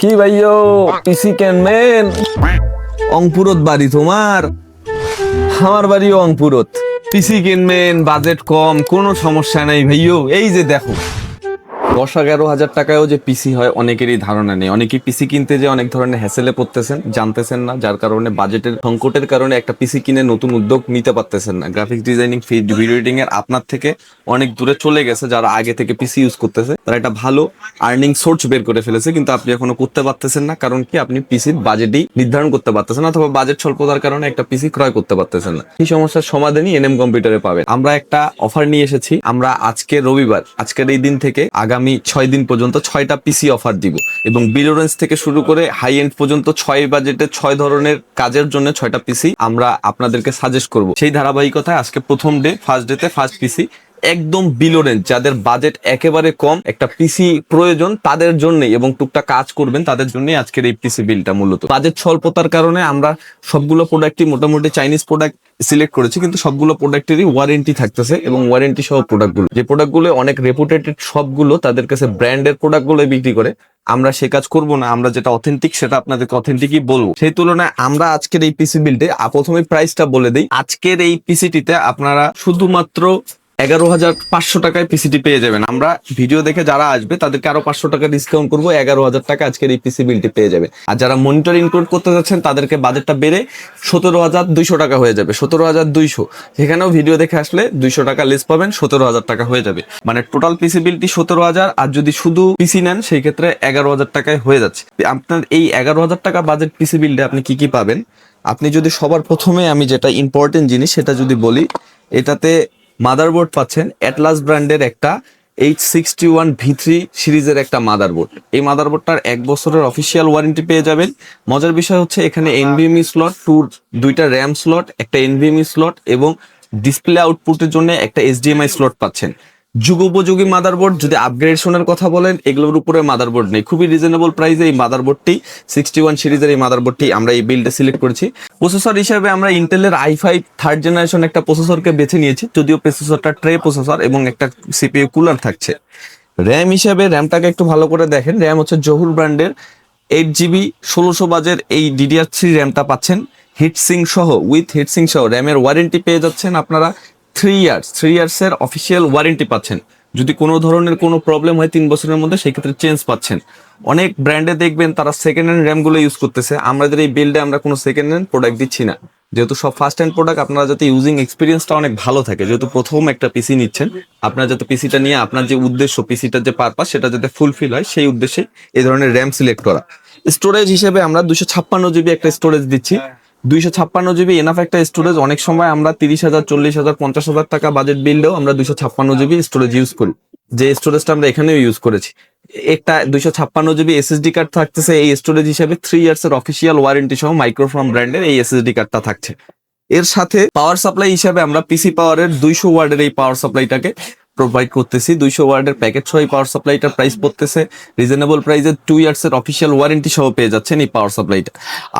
কি ভাইও পিসি can main অংপুরত বাড়ি তোমার? আমার বাড়িও অংপুরত। পিসি কিনবেন বাজেট কম, কোনো সমস্যা নাই ভাইও এই যে দেখো। দশ এগারো হাজার টাকায়ও যে পিসি হয়, অনেকেরই ধারণা নেই। অনেকেই পিসি কিনতে যে অনেক ধরনের হ্যাসেলে পড়তেছেন, জানতেছেন না, যার কারণে বাজেটের সংকটের কারণে একটা পিসি কিনে নতুন উদ্যোগ নিতে পারতেছেন না। Graphics designing feed video editing এর আপনার থেকে অনেক দূরে চলে গেছে, যারা আগে থেকে পিসি ইউজ করতেছে। তারা একটা ভালো আর্নিং সোর্স বের করে ফেলেছে, কিন্তু আপনি এখনও করতে পারতেছেন না, কারণ কি আপনি পিসির বাজেটই নির্ধারণ করতে পারতেছেন অথবা বাজেট স্বল্পতার কারণে একটা পিসি ক্রয় করতে পারতেছেন না। এই সমস্যার সমাধানই এনএম কম্পিউটারে পাবেন। আমরা একটা অফার নিয়ে এসেছি, আমরা আজকে রবিবার, আজকের এই দিন থেকে আগামী ছয় দিন পর্যন্ত ছয়টা পিসি অফার দিব। এবং বিলোরেন্স থেকে শুরু করে হাই এন্ড পর্যন্ত ছয় বাজেটে ছয় ধরনের কাজের জন্য ছয়টা পিসি আমরা আপনাদেরকে সাজেস্ট করব। সেই ধারাবাহিকতায় আজকে প্রথম ডে ফার্স্ট ডেতে ফার্স্ট পিসি একদম বিলো রেঞ্জ যাদের বাজেট একেবারে কম, একটা পিসি প্রয়োজন তাদের জন্য এবং টুকটা কাজ করবেন তাদের জন্য আজকের এই পিসি বিলটা মূলত। বাজেট স্বল্পতার কারণে আমরা সবগুলো প্রোডাক্টই মোটামুটি চাইনিজ প্রোডাক্ট সিলেক্ট করেছি, কিন্তু সবগুলো প্রোডাক্টেরই ওয়ারেন্টি থাকতেছে এবং ওয়ারেন্টি সহ প্রোডাক্টগুলো যে প্রোডাক্টগুলো অনেক রেপুটেটেড সবগুলো তাদের কাছে ব্র্যান্ডের প্রোডাক্টগুলো বিক্রি করে। আমরা সে কাজ করব না, আমরা যেটা অথেন্টিক সেটা আপনাদেরকে অথেন্টিকই বলব। সেই তুলনায় আমরা আজকের এই পিসি বিলটে প্রথমে প্রাইসটা বলে দিই। আজকের এই পিসিটিতে আপনারা শুধুমাত্র এগারো হাজার পাঁচশো টাকায় পিসিটি পেয়ে যাবেন। আমরা ভিডিও দেখে যারা আসবে, তাদেরকে আরও পাঁচশো টাকা ডিসকাউন্ট করব, এগারো হাজার টাকা আজকের এই পিসি বিলটি পেয়ে যাবে। আর যারা মনিটর ইনক্লুড করতে যাচ্ছেন, তাদেরকে বাজেটটা বেড়ে সতেরো হাজার দুইশো টাকা হয়ে যাবে, সতেরো হাজার দুইশো। সেখানেও ভিডিও দেখে আসলে দুইশো টাকা লেস পাবেন, সতেরো হাজার টাকা হয়ে যাবে। মানে টোটাল পিসি বিলটি সতেরো হাজার, আর যদি শুধু পিসি নেন, সেই ক্ষেত্রে এগারো হাজার টাকায় হয়ে যাচ্ছে। আপনার এই এগারো হাজার টাকা বাজেট পিসি বিলটা আপনি কি কি পাবেন? আপনি যদি সবার প্রথমে আমি যেটা ইম্পর্টেন্ট জিনিস, সেটা যদি বলি, এটাতে মাদারবোর্ড পাচ্ছেন অ্যাটলাস ব্র্যান্ডের একটা H sixty one V three সিরিজের একটা মাদারবোর্ড এই মাদারবোর্ডটার এক বছরের অফিসিয়াল ওয়ারেন্টি পেয়ে যাবেন। মজার বিষয় হচ্ছে এখানে এনভিএমই স্লট টুর দুইটা র্যাম স্লট একটা এনভিএমই স্লট এবং ডিসপ্লে আউটপুটের জন্য একটা এসডিএমআই স্লট পাচ্ছেন। যুগোপযোগী মাদারবোর্ড যদি আপগ্রেডেশনের কথা বলেন, এগুলোর উপরে মাদারবোর্ড নেই। খুবই রিজনেবল প্রাইসে এই মাদারবোর্ডটি সিক্সটি ওয়ান সিরিজের এই মাদারবোর্ডটি আমরা এই বিলটা সিলেক্ট করেছি। প্রসেসর হিসেবে আমরা ইন্টেলের আই ফাইভ থার্ড জেনারেশন একটা প্রসেসরকে বেছে নিয়েছি, যদিও প্রসেসরটা ট্রে প্রসেসর এবং একটা সিপিইউ কুলার থাকছে। র্যাম হিসাবে র্যামটাকে একটু ভালো করে দেখেন। র্যাম হচ্ছে জহুর ব্র্যান্ডের এইট জিবি ষোলোশো বাজের এই ডিডিআর থ্রি র্যামটা পাচ্ছেন। হিটসিং সহ উইথ হিটসিং সহ র্যামের ওয়ারেন্টি পেয়ে যাচ্ছেন আপনারা। থ্রি ইয়ার্স থ্রি ইয়ার্সের অফিসিয়াল ওয়ারেন্টি পাচ্ছেন। যদি কোনো ধরনের কোনো প্রবলেম হয় তিন বছরের মধ্যে, সেই ক্ষেত্রে চেঞ্জ পাচ্ছেন। অনেক ব্র্যান্ডে দেখবেন তারা সেকেন্ড হ্যান্ড র্যামগুলো ইউজ করতেছে। আমাদের এই বিল্ডে আমরা কোনো সেকেন্ড হ্যান্ড প্রোডাক্ট দিচ্ছি না। যেহেতু সব ফার্স্ট হ্যান্ড প্রোডাক্ট আপনারা যাতে ইউজিং এক্সপিরিয়েন্সটা অনেক ভালো থাকে। যেহেতু প্রথম একটা পিসি নিচ্ছেন, আপনার যাতে পিসিটা নিয়ে আপনার যে উদ্দেশ্য পিসিটার যে পারপাস সেটা যাতে ফুলফিল হয়, সেই উদ্দেশ্যে এই ধরনের র্যাম সিলেক্ট করা। স্টোরেজ হিসেবে আমরা দুশো ছাপ্পান্ন জিবি একটা স্টোরেজ দিচ্ছি। দুইশো ছাপ্পান্ন জিবি এনাফ একটা স্টোরেজ অনেক সময় আমরা তিরিশ হাজার, চল্লিশ হাজার, পঞ্চাশ হাজার টাকা বাজেট বিললেও আমরা দুইশো ছাপ্পান্ন জিবি স্টোরেজ ইউজ করি। যে স্টোরেজটা আমরা এখানেও ইউজ করেছি। একটা দুইশো ছাপ্পান্ন জিবি এসএসডি কার্ড থাকতেছে, এই স্টোরেজ হিসেবে থ্রি ইয়ার্স এর অফিসিয়াল ওয়ারেন্টি সহ মাইক্রোফোন ব্র্যান্ডের এই এসএসডি কার্ডটা থাকছে। এর সাথে পাওয়ার সাপ্লাই হিসাবে আমরা পিসি পাওয়ারের দুইশো ওয়ার্ডের এই পাওয়ার সাপ্লাইটাকে প্রোভাইড করতেছি। দুইশো ওয়ার্ডের প্যাকেট সহ এই পাওয়ার সাপ্লাইটার প্রাইস পড়তেছে। রিজনেবল প্রাইসে টু ইয়ার্স এর অফিসিয়াল ওয়ারেন্টি সহ পেয়ে যাচ্ছেন এই পাওয়ার সাপ্লাইটা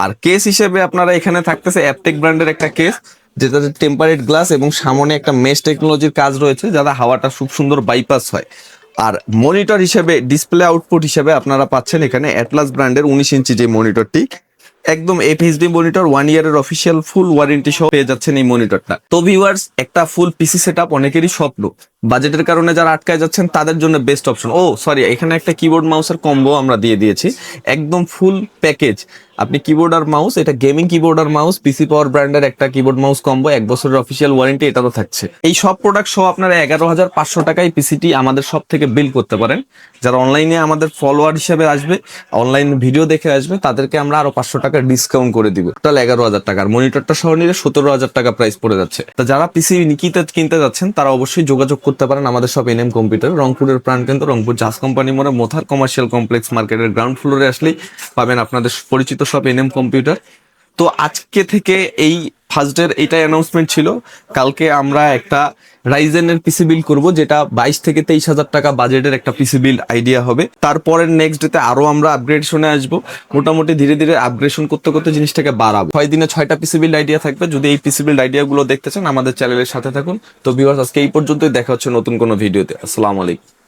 আর কেস হিসেবে আপনারা এখানে থাকতেছে অ্যাপটেক ব্র্যান্ডের একটা কেস যেটা টেম্পারেট গ্লাস এবং সামনে একটা মেশ টেকনোলজির কাজ রয়েছে, যাতে হাওয়াটা খুব সুন্দর বাইপাস হয়। আর মনিটর হিসেবে ডিসপ্লে আউটপুট হিসেবে আপনারা পাচ্ছেন এখানে অ্যাটলাস ব্র্যান্ডের উনিশ ইঞ্চি যে মনিটরটি একদম এফএইচডি মনিটর ওয়ান ইয়ারের অফিসিয়াল ফুল ওয়ারেন্টি সহ পেয়ে যাচ্ছেন এই মনিটরটা তো ভিউয়ার্স একটা ফুল পিসি সেটআপ অনেকেরই স্বপ্ন। বাজেটের কারণে যারা আটকায় যাচ্ছেন, তাদের জন্য বেস্ট অপশন ও সরি এখানে একটা কিবোর্ড মাউসের কম্বো আমরা দিয়ে দিয়েছি। একদম ফুল প্যাকেজ আপনি কিবোর্ড আর মাউস এটা গেমিং কিবোর্ড আর মাউস পিসি পাওয়ার ব্র্যান্ডের একটা কিবোর্ড মাউস কম্বো এক বছরের অফিসিয়াল ওয়ারেন্টি এটারও থাকছে। এই সব প্রোডাক্ট সহ আপনারা এগারো হাজার পাঁচশো টাকায় পিসিটি আমাদের সব থেকে বিল করতে পারেন। যারা অনলাইনে আমাদের ফলোয়ার হিসেবে আসবে অনলাইন ভিডিও দেখে আসবে, তাদেরকে আমরা আরও পাঁচশো টাকা ডিসকাউন্ট করে দিব। টোটাল এগারো হাজার টাকার মনিটরটা সহ নিলে সতেরো হাজার টাকা প্রাইস পড়ে যাচ্ছে। তা যারা পিসি কিনতে যাচ্ছেন, তারা অবশ্যই যোগাযোগ করতে পারেন আমাদের সব এনএম কম্পিউটার। রংপুরের প্রাণকেন্দ্র, রংপুর জাস কোম্পানি মোড়ে মোথার কমার্শিয়াল কমপ্লেক্স মার্কেটের গ্রাউন্ড ফ্লোরে আসলেই পাবেন আপনাদের পরিচিত সব এনএম কম্পিউটার। তো আজকে থেকে এই ফার্স্ট ডের এটাই অ্যানাউন্সমেন্ট ছিল। কালকে আমরা একটা রাইজেনের পিসি বিল করব, যেটা বাইশ থেকে তেইশ হাজার টাকা বাজেটের একটা পিসি বিল আইডিয়া হবে। তারপরের নেক্সট ডেতে আরও আমরা আপগ্রেডশনে আসব। মোটামুটি ধীরে ধীরে আপগ্রেডশন করতে করতে জিনিসটাকে বাড়াবো। ছয় দিনে ছয়টা পিসি বিল আইডিয়া থাকবে। যদি এই পিসি বিল আইডিয়া গুলো দেখতে চান, আমাদের চ্যানেলের সাথে থাকুন। তো ভিউয়ার্স আজকে এই পর্যন্তই। দেখা হচ্ছে নতুন কোনো ভিডিওতে আসসালামু আলাইকুম।